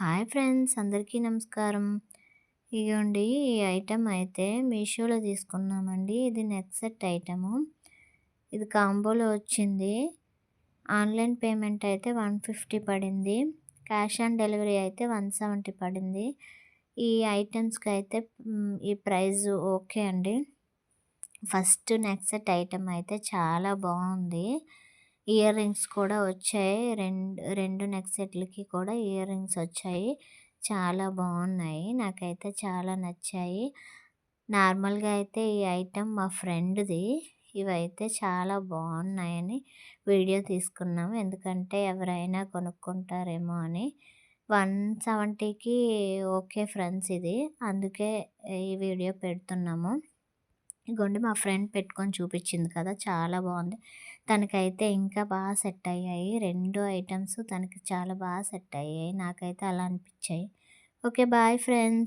Hi friends అందరికీ నమస్కారం. ఇగోండి ఈ ఐటెం అయితే మీషోలో తీసుకున్నామండి. ఇది నెక్సెట్ ఐటము. ఇది కాంబోలో వచ్చింది. ఆన్లైన్ పేమెంట్ అయితే వన్ ఫిఫ్టీ పడింది. క్యాష్ ఆన్ డెలివరీ అయితే వన్ సెవెంటీ పడింది. ఈ ఐటమ్స్కి అయితే ఈ ప్రైస్ ఓకే అండి. ఫస్ట్ నెక్సెట్ ఐటెం అయితే చాలా బాగుంది. ఇయర్ రింగ్స్ కూడా వచ్చాయి. రెండు రెండు నెక్ సెట్లకి కూడా ఇయర్ రింగ్స్ వచ్చాయి. చాలా బాగున్నాయి. నాకైతే చాలా నచ్చాయి. నార్మల్గా అయితే ఈ ఐటెం మా ఫ్రెండ్ది. ఇవైతే చాలా బాగున్నాయని వీడియో తీసుకున్నాము ఎందుకంటే ఎవరైనా కొనుక్కుంటారేమో అని. వన్ సెవెంటీకి ఓకే ఫ్రెండ్స్ ఇది. అందుకే ఈ వీడియో పెడుతున్నాము. ఇగోండి మా ఫ్రెండ్ పెట్టుకొని చూపించింది కదా చాలా బాగుంది. తనకైతే ఇంకా బాగా సెట్ అయ్యాయి రెండు ఐటమ్స్ తనకి చాలా బాగా సెట్ అయ్యాయి నాకైతే అలా అనిపించాయి. Okay bye friends.